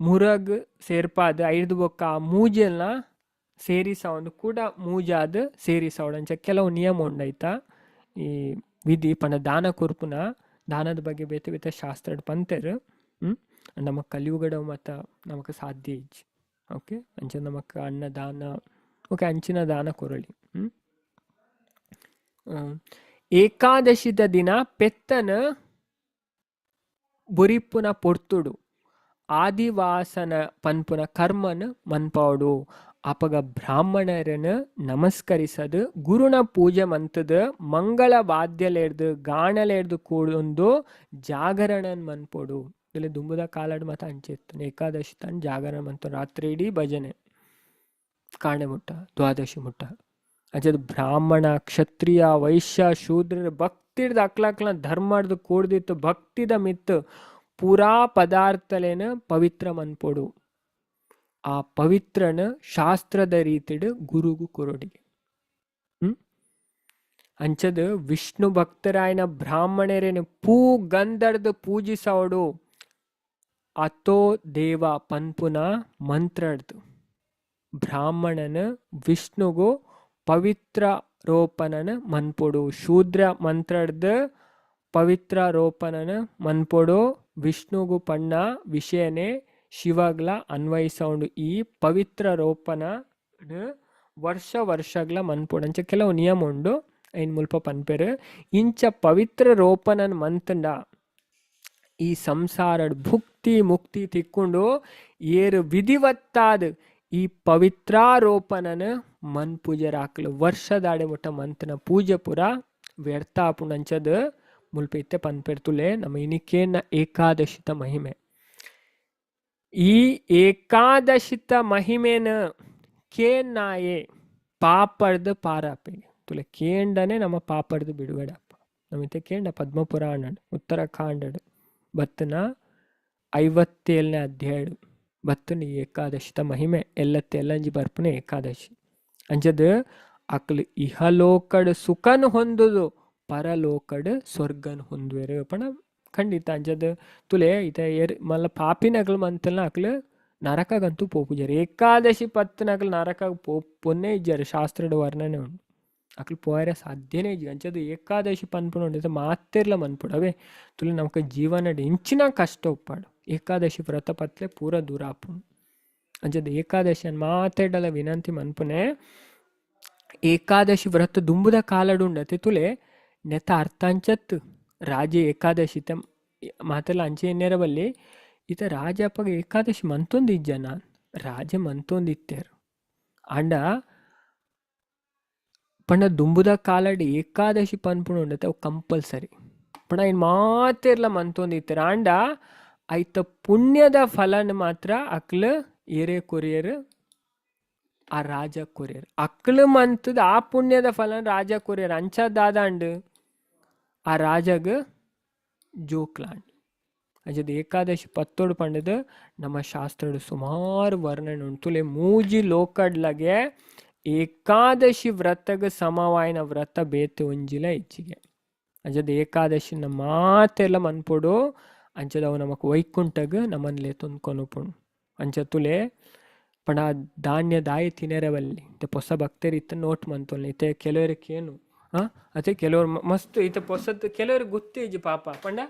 ಮುರಗ್ ಸೇರ್ಪಾದ, ಐದು ಬೊಕ್ಕ ಆ ಮೂಜೆಲ್ನ ಸೇರಿಸವನು ಕೂಡ ಮೂಜಾದ ಸೇರಿಸವಳಂಚ ಕೆಲವು ನಿಯಮ ಉಂಡೈತ. ಈ ವಿಧಿ ಪಂಡ ದಾನ ಕುರ್ಪುನ, ದಾನದ ಬಗ್ಗೆ ಬೇತೆ ಬೇತೆ ಶಾಸ್ತ್ರ ಪಂತೆರ್, ಹ್ಮ್? ನಮಕ್ ಕಲಿಯುಗಡ ಮತ ನಮಕ್ ಸಾಧ್ಯ ಇಜ್ಜಿ ಓಕೆ ಅಂಚ ನಮಕ್ ಅನ್ನ, ದಾನ ಓಕೆ ಅಂಚಿನ ದಾನ, ಕೊರಳಿ. ಏಕಾದಶಿದ ದಿನ ಪೆತ್ತನ ಬುರಿಪ್ಪುನ ಪೊರ್ತುಡು. ಆದಿವಾಸನ ಪನ್ಪುನ ಕರ್ಮನ ಮನ್ಪಾಡು. ಅಪಗ ಬ್ರಾಹ್ಮಣರನ್ನ ನಮಸ್ಕರಿಸದು. ಗುರುನ ಪೂಜೆ ಮಂತದ. ಮಂಗಳ ವಾದ್ಯಲೆಡ್ದು ಗಾಣಲೆಡ್ದು ಕೂಡೊಂದು ಜಾಗರಣನ್ ಮನ್ಪೊಡು. ಇಲ್ಲಿ ದುಂಬುದ ಕಾಲಡ್ ಮತ ಅಂಚಿತ್ತು. ಏಕಾದಶಿ ತನ್ ಜಾಗರಣ ಮಂತು ರಾತ್ರಿ ಇಡೀ ಭಜನೆ. ಕಾಣೆ ಮುಟ್ಟ, ದ್ವಾದಶಿ ಮುಟ್ಟ. ಅಜದ್ ಬ್ರಾಹ್ಮಣ, ಕ್ಷತ್ರಿಯ, ವೈಶ್ಯ ಶೂದ್ರ ಭಕ್ತಿಡ್ದು ಅಕ್ಲಕ್ಲ ಧರ್ಮಡ್ದು ಕೂಡ್ದಿತ್ತು ಭಕ್ತಿದ ಮಿತ್ತು ಪೂರಾ ಪದಾರ್ಥಲೇನ ಪವಿತ್ರ ಮನ್ಪೊಡು. ಆ ಪವಿತ್ರನ ಶಾಸ್ತ್ರದ ರೀತಿಡ್ ಗುರುಗು ಕೊರೊಡಿಗೆ ಹ್ಮ್? ಅಂಚದ ವಿಷ್ಣು ಭಕ್ತರಾಯನ ಬ್ರಾಹ್ಮಣರೇನು ಪೂ ಗಂಧರ್ದು ಪೂಜಿಸವಡು ಅತೋ ದೇವ ಪನ್ಪುನ ಮಂತ್ರಡ್ದು. ಬ್ರಾಹ್ಮಣನ ವಿಷ್ಣುಗು ಪವಿತ್ರ ರೋಪನನ ಮನ್ಪೊಡು. ಶೂದ್ರ ಮಂತ್ರಡ್ದ ಪವಿತ್ರ ರೋಪನನ ಮನ್ಪೊಡು. ವಿಷ್ಣುಗು ಪಣ್ಣ ವಿಷಯನೇ ಶಿವಗ್ಲ ಅನ್ವಯಿಸೌಂಡು. ಈ ಪವಿತ್ರ ರೋಪನ ವರ್ಷ ವರ್ಷಗ್ಲ ಮನ್ಪೊಡು ಅಂಚ ಕೆಲವು ನಿಯಮ ಉಂಡು ಐನ್ ಮುಲ್ಪ ಪನ್ಪೆರ್. ಇಂಚ ಪವಿತ್ರ ರೋಪನನ್ ಮಂತಂಡ ಈ ಸಂಸಾರಡ್ ಭುಕ್ತಿ ಮುಕ್ತಿ ತಿಕ್ಕೊಂಡು ಏರು ವಿಧಿವತ್ತಾದ ಈ ಪವಿತ್ರಾರೋಪಣನ ಮನ್ ಪೂಜೆರಾಕ್ಲು ವರ್ಷದಾಡೆ ಮುಟ್ಟ ಮಂತನ ಪೂಜೆ ಪುರ ವ್ಯರ್ಥ ಆಪುಂಡಂಚದ ಮುಲ್ಪ ಇತ್ತೆ ಪನ್ಪೆರ್ತುಲೆ ನಮ್ಮ ಇನಿಕೇನ ಏಕಾದಶಿತ ಮಹಿಮೆ. ಈ ಏಕಾದಶಿತ ಮಹಿಮೆನ ಕೇನಾಯೆ ಪಾಪರ್ದ ಪಾರಾಪೆಗೆ. ತುಲೆ ಕೇಂಡನೆ ನಮ್ಮ ಪಾಪರ್ದು ಬಿಡುಗಡೆ ಅಪ್ಪ ನಮಿತೆ ಕೇಂಡ ಪದ್ಮಪುರಾಣ ಉತ್ತರಾಖಂಡ್ ಬತ್ತನ ಐವತ್ತೇಳನೇ ಅಧ್ಯಾಯ ಭತ್ತನ ಏಕಾದಶಿ ತ ಮಹಿಮೆ ಎಲ್ಲ ತೆಲ್ಲಂಜಿ ಬರ್ಪುನೆ ಏಕಾದಶಿ. ಅಂಜದ ಅಕ್ಲು ಇಹಲೋಕಡ್ ಸುಖನ್ ಹೊಂದುದು, ಪರಲೋಕಡ್ ಸ್ವರ್ಗನ್ ಹೊಂದುವೆರು ಪಣ ಖಂಡಿತ ಅಂಜದ ತುಲೆ ಇತ ಏರ್ ಮಲ್ಲ ಪಾಪಿನಗಳು ಮಂತಲ್ನ ಅಕ್ಲು ನರಕಗಂತೂ ಪೋಪುಜರು. ಏಕಾದಶಿ ಪತ್ತನಕ್ಲು ನರಕ ಪೋ ಪೊನ್ನೆ ಇಜ್ಜಾರು ಶಾಸ್ತ್ರದ ವರ್ಣನೆ ಉಂಟು. ಪೋಯರೆ ಸಾಧ್ಯನೇ ಇಜ್ಜಿ ಅಂಚದು ಏಕಾದಶಿ ಪನ್ಪುಣ ಉಂಡಿತ ಮಾತಿರ್ಲ ಮನ್ಪುಡವೆ ತುಲೆ ನಮಕ ಜೀವನಡ್ ಇಂಚಿನ ಕಷ್ಟ ಉಪ್ಪಾಡು. ಏಕಾದಶಿ ವ್ರತ ಪತ್ಲೆ ಪೂರ ದೂರ ಆಪುಂಡು. ಅಂಚದ ಏಕಾದಶಿ ಮಾತೆಡಲ ವಿನಂತಿ ಮನ್ಪುನೆ. ಏಕಾದಶಿ ವ್ರತ ದುಂಬುದ ಕಾಲಡು ಉಂಡತೆ ತುಲೆ ನೆತ ಅರ್ಥಾಂಚತ್ ರಾಜೆ ಏಕಾದಶಿ ತ ಮಾತೆಲ್ಲ ಅಂಚೆ ಎನ್ನೆರ ಬಲ್ಲಿ ಈತ ರಾಜ ಅಪ್ಪಗ ಏಕಾದಶಿ ಮಂತೊಂದು ಇಜ್ಜ ರಾಜ ಮಂತೊಂದು ಇತ್ತೇರು ಪಂಡ ದುಂಬುದ ಕಾಲಡಿ ಏಕಾದಶಿ ಪನ್ಪುಣ ಉಂಡತೆ, ಅವು ಕಂಪಲ್ಸರಿ. ಪಂಡ ಇನ್ ಮಾತಿರ್ಲ ಮಂತೊಂದು ಮಂತೊಂದಿತ್ತರ ಆಂಡ ಐತ ಪುಣ್ಯದ ಫಲನ ಮಾತ್ರ ಅಕ್ಲ ಏರೆ ಕೊರಿಯರ್, ಆ ರಾಜ ಕೊರಿಯರ್. ಅಕ್ಲ ಮಂತದ ಆ ಪುಣ್ಯದ ಫಲನ ರಾಜ ಕೊರಿಯರ್. ಅಂಚದಾದಂಡ್ ಆ ರಾಜಗ ಜೋಕ್ಲಾಂಡ್. ಅಜದ ಏಕಾದಶಿ ಪತ್ತೋಡು ಪಂಡದ ನಮ್ಮ ಶಾಸ್ತ್ರಡು ಸುಮಾರು ವರ್ಣನೆ ಉಂಟು. ಮೂಜಿ ಲೋಕಡ್ಲಗೆ ಏಕಾದಶಿ ವ್ರತಗ ಸಮವಾಯಿನ ವ್ರತ ಬೇತು ಒಂಜಿಲ ಇಚ್ಚಿಗೆ. ಏಕಾದಶಿ ಏಕಾದಶಿನ ಮಾತೆಲ್ಲ ಮನ್ಪೊಡು ಅಂಚದ ಅವು ನಮಕ್ ವೈಕುಂಠಗ ನಮ್ಮನ್ಲೆ ತೊಂದ್ಕೊನುಪುಣು ಅಂಚ ತುಲೆ ಪಣ ಧಾನ್ಯ ದಾಯಿ ತಿನೆರವಲ್ಲಿ, ಇತ್ತೆ ಪೊಸ ಭಕ್ತರು ಇತ್ತ ನೋಟ್ ಮಂತೊಲ್ನಿ ಇತ್ತೆ ಕೆಲವರಿಗೆ ಏನು ಹಾಂ ಅದೇ ಕೆಲವರು ಮಸ್ತ್ ಇತ್ತೆ ಪೊಸತ್ ಕೆಲವ್ರಿಗೆ ಗೊತ್ತೇಜಿ ಪಾಪ. ಪಂಡ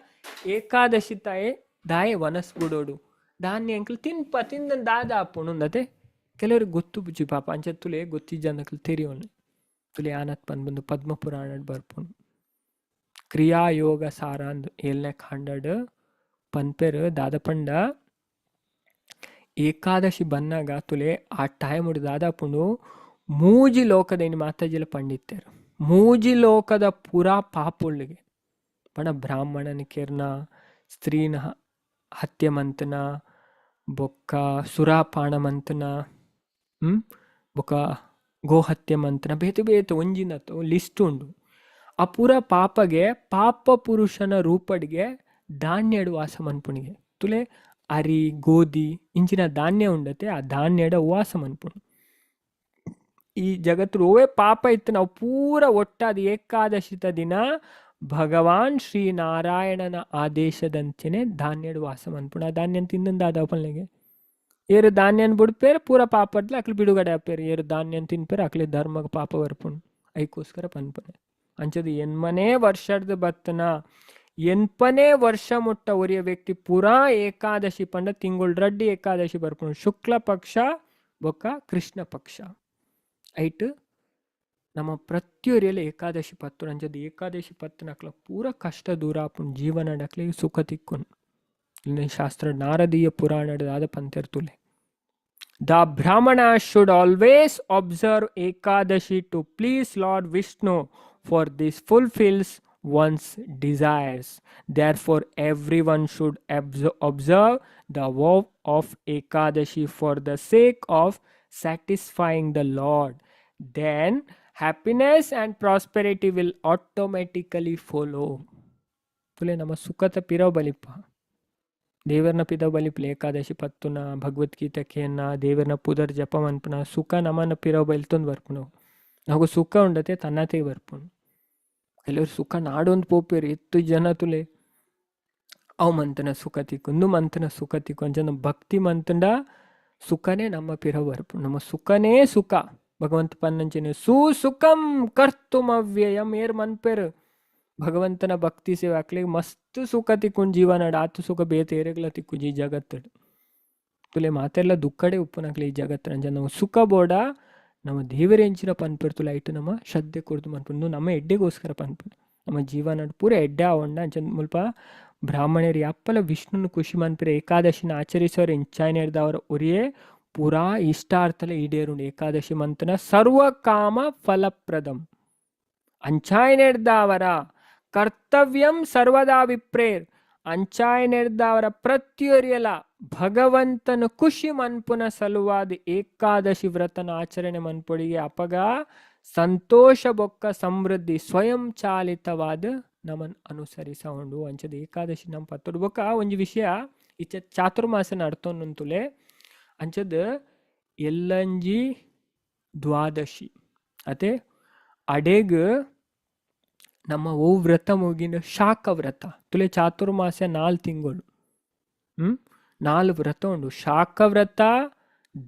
ಏಕಾದಶಿ ತಾಯೆ ದಾಯೆ ವನಸ್ ಬಿಡೋಡು ಧಾನ್ಯ ಅಂಕಲ್ ತಿನ್ಪ ತಿಂದ ದಾದ ಅಪ್ಪುಣ್ಣ ಅದೇ ಕೆಲವ್ರಿಗೆ ಗೊತ್ತು ಬುಜ್ಜಿ ಪಾಪ. ಅಂಚ ತುಲೆ ಜನಕ್ಕೆ ತೆರಿಯೋನು. ತುಲೆ ಆನತ್ ಬಂದು ಪದ್ಮ ಪುರಾಣ ಬರ್ಪುಣು ಕ್ರಿಯಾಯೋಗ ಸಾರ ಅಂದ್ ಏಳನೇ ಖಾಂಡಡ್ ಪನ್ಪೆರ್ ದಾದಪಂಡ. ಏಕಾದಶಿ ಬನ್ನಾಗ ತುಲೆ ಆ ಟೈಮ್ ಹುಡು ದಾದಾಪುಂಡು ಮೂಜಿ ಲೋಕದ ಇನ್ನು ಮಾತಾಜಿಲ ಪಂಡಿತ್ತರು. ಮೂಜಿ ಲೋಕದ ಪುರಾ ಪಾಪುಳ್ಳಿಗೆ ಪಣ ಬ್ರಾಹ್ಮಣನ ಕೆರ್ನ, ಸ್ತ್ರೀನ ಹತ್ಯೆ ಮಂತನ, ಬೊಕ್ಕ ಸುರಾಪಾಣ ಮಂತನ ಹ್ಮ್? ಬೊಕ ಗೋಹತ್ಯೆ ಮಂತನ ಬೇತು ಬೇತು ಒಂಜಿನ ಲಿಸ್ಟ್ ಉಂಡು. ಆ ಪೂರ ಪಾಪಗೆ ಪಾಪ ಪುರುಷನ ರೂಪಡಿಗೆ ಧಾನ್ಯಡು ವಾಸ ಮನ್ಪುಣಿಗೆ. ತುಲೆ ಅರಿ, ಗೋಧಿ, ಇಂಚಿನ ಧಾನ್ಯ ಉಂಡತೆ, ಆ ಧಾನ್ಯಡ ವಾಸ ಮನ್ಪುಣು. ಈ ಜಗತ್ತು ಓವೇ ಪಾಪ ಇತ್ತು, ನಾವು ಪೂರ ಒಟ್ಟಾದ ಏಕಾದಶಿತ ದಿನ ಭಗವಾನ್ ಶ್ರೀ ನಾರಾಯಣನ ಆದೇಶದಂತೆಯೇ ಧಾನ್ಯಡು ವಾಸ ಮನ್ಪುಣ. ಆ ಧಾನ್ಯ ತಿಂದಂದಾದ ಆದವಪಲ್ನೆಗೆ ಏರು ಧಾನ್ಯನ್ ಬಿಡ್ಪೇರು ಪೂರ ಪಾಪಡ್ಲ ಅಕ್ಲಿ ಬಿಡುಗಡೆ ಆಪೇರು. ಏರು ಧಾನ್ಯನ್ ತಿನ್ಪೇರು ಅಕ್ಲಿ ಧರ್ಮಗ ಪಾಪ ಬರ್ಪುಣ್ ಐಕೋಸ್ಕರ ಪನ್ಪನೆ ಅಂಚದು ಎನ್ಮನೇ ವರ್ಷದ ಬತ್ತನ ಎನ್ಪನೇ ವರ್ಷ ಮುಟ್ಟ ಒರಿಯ ವ್ಯಕ್ತಿ ಪುರಾ ಏಕಾದಶಿ ಪಂಡ ತಿಂಗಳು ರಡ್ಡಿ ಏಕಾದಶಿ ಬರ್ಪುಣ್. ಶುಕ್ಲ ಪಕ್ಷ, ಬೊಕ್ಕ ಕೃಷ್ಣ ಪಕ್ಷ. ಐಟ್ ನಮ್ಮ ಪ್ರತಿಯೊರಿಯಲ್ಲಿ ಏಕಾದಶಿ ಪತ್ತು ಅಂಚದು ಏಕಾದಶಿ ಪತ್ತನಕ್ಲ ಪೂರ ಕಷ್ಟ ದೂರ ಆಪುಣ್. ಜೀವನ ಅಡಕ್ಲಿ ಸುಖ ಇನ್ನು ಶಾಸ್ತ್ರ ನಾರದೀಯ ಪುರಾಣದ ಆದ ಪಂತೆರ್ತುಲೆ the Brahmana should always observe Ekadashi to please lord Vishnu for this fulfils one's desires. Therefore, everyone should abs- observe the vow of Ekadashi for the sake of satisfying the Lord. Then, happiness and prosperity will automatically follow. ತುಲೆ ನಮ್ಮ ಸುಖತ ಪಿರೋ ಬಲಿಪ ದೇವರನ ಪಿದ ಬಲಿಪ್ಲ ಏಕಾದಶಿ ಪತ್ತುನ ಭಗವದ್ಗೀತೆ ಕೇನ ದೇವರನ ಪುದರ್ ಜಪ ಮನ್ಪುನ ಸುಖ ನಮನ ಪಿರೋ ಬೈಲ್ತೊಂದು ಬರ್ಪುನು ನಾವು ಸುಖ ಉಂಡತೆ ತನ್ನತೆ ಬರ್ಪುನು ಕೆಲವರು ಸುಖ ನಾಡೊಂದು ಪೋಪೇರು ಎತ್ತು ಜನ ತುಲೆ. ಅವು ಮಂತನ ಸುಖ ತಿಕ್ಕೊಂದು ಮಂತನ ಸುಖ ತಿಕ್ಕು ಅಂಚ ಭಕ್ತಿ ಮಂತಂಡ ಸುಖನೇ ನಮ್ಮ ಪಿರ ಬರ್ಪು ನಮ್ಮ ಸುಖನೇ ಸುಖ. ಭಗವಂತ ಪನ್ನಂಚಿನ ಸು ಸುಖಂ ಕರ್ತುಮವ್ಯಯಂ ಏರ್ ಮನ್ಪೇರು. ಭಗವಂತನ ಭಕ್ತಿ ಸೇವೆ ಹಾಕ್ಲಿಕ್ಕೆ ಮಸ್ತ್ ಸುಖ ತಿಕ್ಕೊಂಡು ಜೀವನ ಆತು ಸುಖ ಬೇತೆ ಏರೆಗ್ಲ ತಿಕ್ಕು ಈ ಜಗತ್ತಡ್ ತುಲೆ ಮಾತೆಲ್ಲ ದುಃಖಡೆ ಉಪ್ಪುನಕ್ಲೆ ಈ ಜಗತ್ತು ನಾವು ಸುಖ ಬೋಡ, ನಮ್ಮ ದೇವರ ಎಂಚಿನ ಪನ್ಪಿರ್ತುಲ ಲೈಟ್ ನಮ್ಮ ಶ್ರದ್ಧೆ ಕುರ್ದು ಮನ್ಪುಂಡು ನಮ್ಮ ಎಡ್ಡೆಗೋಸ್ಕರ ಪನ್ಪುಂಡು ನಮ್ಮ ಜೀವನ ಪೂರ ಎಡ್ಡೆ ಆವಣ್ಣ ಅಂಚ ಮುಲ್ಪ ಬ್ರಾಹ್ಮಣರು ಅಪ್ಪಲ ವಿಷ್ಣುನ ಖುಷಿ ಮನ್ಪಿರ, ಏಕಾದಶಿನ ಆಚರಿಸೋರು ಎಂಚಾಯ್ನೇರ್ದವರ ಒರಿಯೇ ಪುರಾ ಇಷ್ಟಾರ್ಥಲ ಈಡೇರುಂಡು ಏಕಾದಶಿ ಮಂತನ ಸರ್ವ ಕಾಮ ಫಲಪ್ರದಂ ಅಂಚಾಯ್ನೇರ್ದವರ ಕರ್ತವ್ಯಂ ಸರ್ವದಾ ವಿಪ್ರೇರ್ ಅಂಚಾಯ್ನೇರ್ದವರ ಪ್ರತಿಯೊರಿಯಲ ಭಗವಂತನ ಖುಷಿ ಮನ್ಪುನ ಸಲುವಾದ ಏಕಾದಶಿ ವ್ರತನ ಆಚರಣೆ ಮನ್ಪುಡಿಗೆ ಅಪಗ ಸಂತೋಷ ಬೊಕ್ಕ ಸಮೃದ್ಧಿ ಸ್ವಯಂ ಚಾಲಿತವಾದ ನಮನ್ ಅನುಸರಿಸ ಉಂಡು ಅಂಚದ ಏಕಾದಶಿ ನಮ್ಮ ಪತ್ತೊಡ್ ಬೊಕ್ಕ ಒಂಜಿ ವಿಷಯ ಈಚ ಚಾತುರ್ಮಾಸನ ನಡ್ತೊಂದುಲೆ ಅಂಚದ ಎಲ್ಲಂಜಿ ದ್ವಾದಶಿ ಅತೆ ಅಡೆಗ್ ನಮ್ಮ ಓ ವ್ರತ ಮುಗಿನ ಶಾಖ ವ್ರತ. ತುಲೆ ಚಾತುರ್ಮಾಸ ನಾಲ್ ತಿಂಗಳು. ಹ್ಮ್? ನಾಲ್ ವ್ರತ ಉಂಡು ಶಾಖ ವ್ರತ,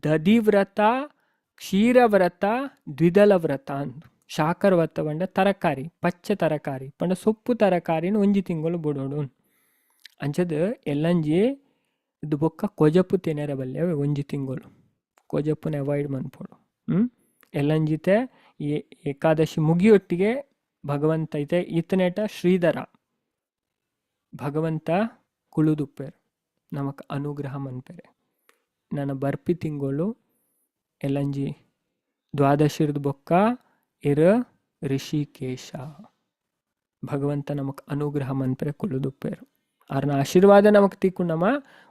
ದಧಿ ವ್ರತ, ಕ್ಷೀರ ವ್ರತ ದ್ವಿದಲ ವ್ರತ ಅಂದು. ಶಾಖರ ವ್ರತ ಪಂಡ ತರಕಾರಿ, ಪಚ್ಚ ತರಕಾರಿ, ಪಂಡ ಸೊಪ್ಪು ತರಕಾರಿನ ಒಂಜಿ ತಿಂಗಳು ಬಿಡೋಡು ಅಂಚದ ಎಲ್ಲಂಜಿ ಇದು ಬೊಕ್ಕ ಕೊಜಪ್ಪು ತಿನ್ನರ ಬಲ್ಲೆ ಒಂಜಿ ತಿಂಗಳು. ಕೊಜಪ್ಪುನ ಅವಾಯ್ಡ್ ಮನ್ಪೋಡು. ಹ್ಮ್? ಎಲ್ಲಂಜಿತೆ ಏಕಾದಶಿ ಮುಗಿಯೊಟ್ಟಿಗೆ ಭಗವಂತ ಐತೆ ಈತನೇಟ ಶ್ರೀಧರ. ಭಗವಂತ ಕುಳುದುಪ್ಪೇರು. ನಮಕ್ ಅನುಗ್ರಹ ಮನ್ಪೇರೆ. ನನ್ನ ಬರ್ಪಿ ತಿಂಗಳು ಎಲ್ಲಂಜಿ ದ್ವಾದಶಿರ್ದ ಬೊಕ್ಕ ಇರ ಋಷಿಕೇಶ ಭಗವಂತ ನಮಕ್ ಅನುಗ್ರಹ ಮನ್ಪೆರೆ ಕುಳುದುಪ್ಪೇರು. ಆರ್ನ ಆಶೀರ್ವಾದ ನಮಕ್ ತಿಕ್ಕು ನಮ್ಮ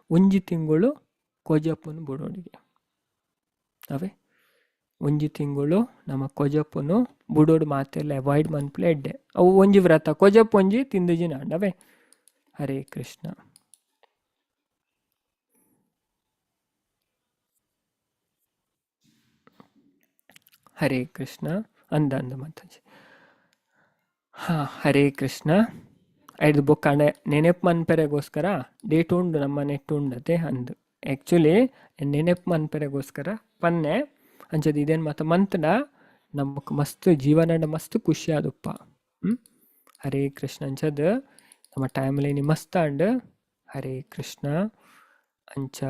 ಉಂಜಿ ತಿಂಗಳು ಕೊಜಪ್ಪನ ಬುಡೋಡಿಗೆ ಅವೇ ಒಂಜಿ ತಿಂಗಳು ನಮ್ಮ ಕೊಜಪ್ಪನು ಬುಡೋಡು ಮಾತೆಲ್ಲ ಅವಾಯ್ಡ್ ಮನ್ಪ್ಲೆ ಎಡ್ಡೆ. ಅವು ಒಂಜಿ ವ್ರತ, ಕೊಜಪ್ಪ ಒಂಜಿ ತಿಂದಜಿ ನಾಂಡವೇ ಹರೇ ಕೃಷ್ಣ. ಹರೇ ಕೃಷ್ಣ, ಅಂದ ಅಂದ ಮಾತಾಜಿ ಹಾ, ಹರೇ ಕೃಷ್ಣ. ಐದು ಬುಕ್ ಅಣೆ, ನೆನಪು ಮನ್ಪೆರೆಗೋಸ್ಕರ ಡೇಟ್ ಉಂಡು, ನಮ್ಮ ನೆಟ್ ಉಂಡತೆ ಅಂದು. ಆ್ಯಕ್ಚುಲಿ ನೆನೆಪ್ ಮನ್ಪೆರೆಗೋಸ್ಕರ ಪನ್ನೆ ಅಂಚದು ಇದೇನು ಮಾತ? ಮಂತನ ನಮಕ್ ಮಸ್ತ್ ಜೀವನ ಮಸ್ತ್ ಖುಷಿ ಆದಪ್ಪ. ಹರೇ ಕೃಷ್ಣ ಅಂಚದ ನಮ್ಮ ಲೈನ್ ಮಸ್ತ್ ಅಂಡ್ ಹರೇ ಕೃಷ್ಣ ಅಂಚ